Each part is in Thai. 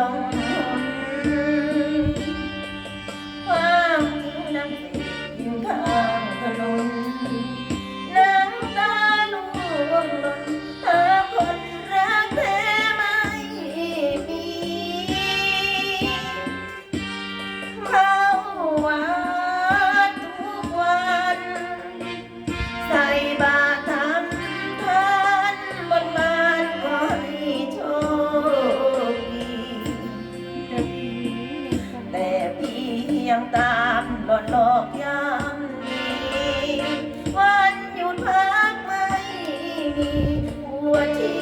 long หัวใจ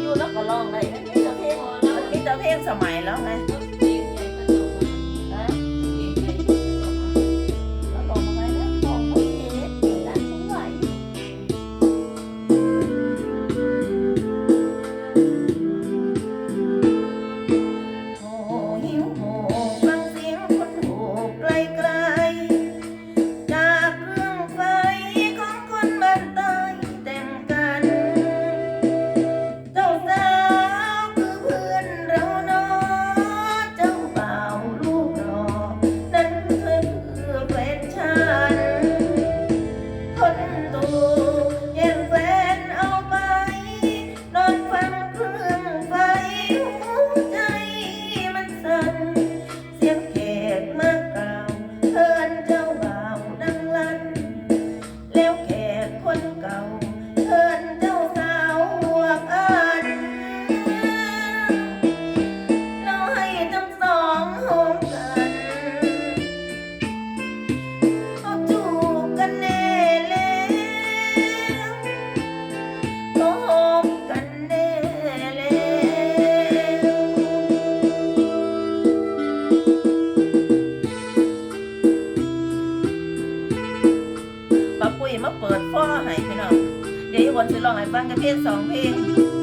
อยู่แล้วก็ลองได้มีแเลงมีแต่เพลงสมัยแล้วไง วนสิร้องให้ฟังแค่เพลงสองเพลง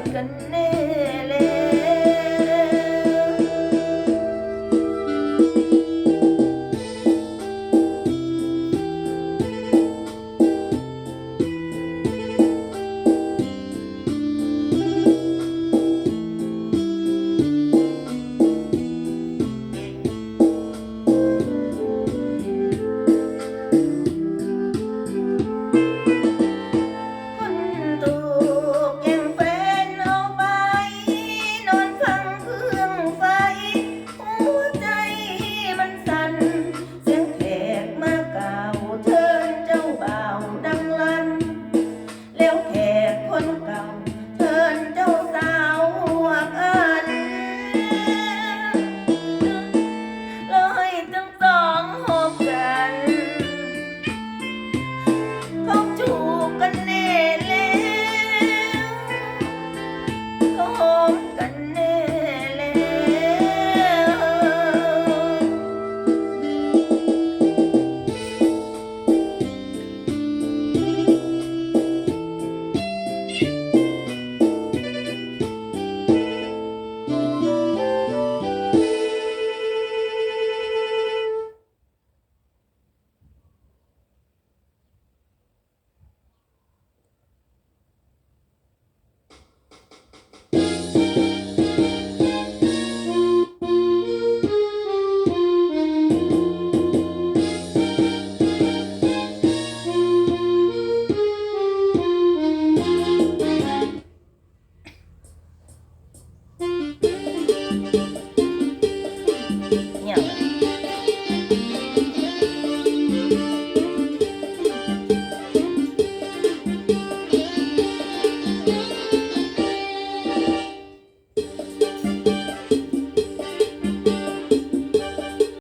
ดกันแน่แล้ว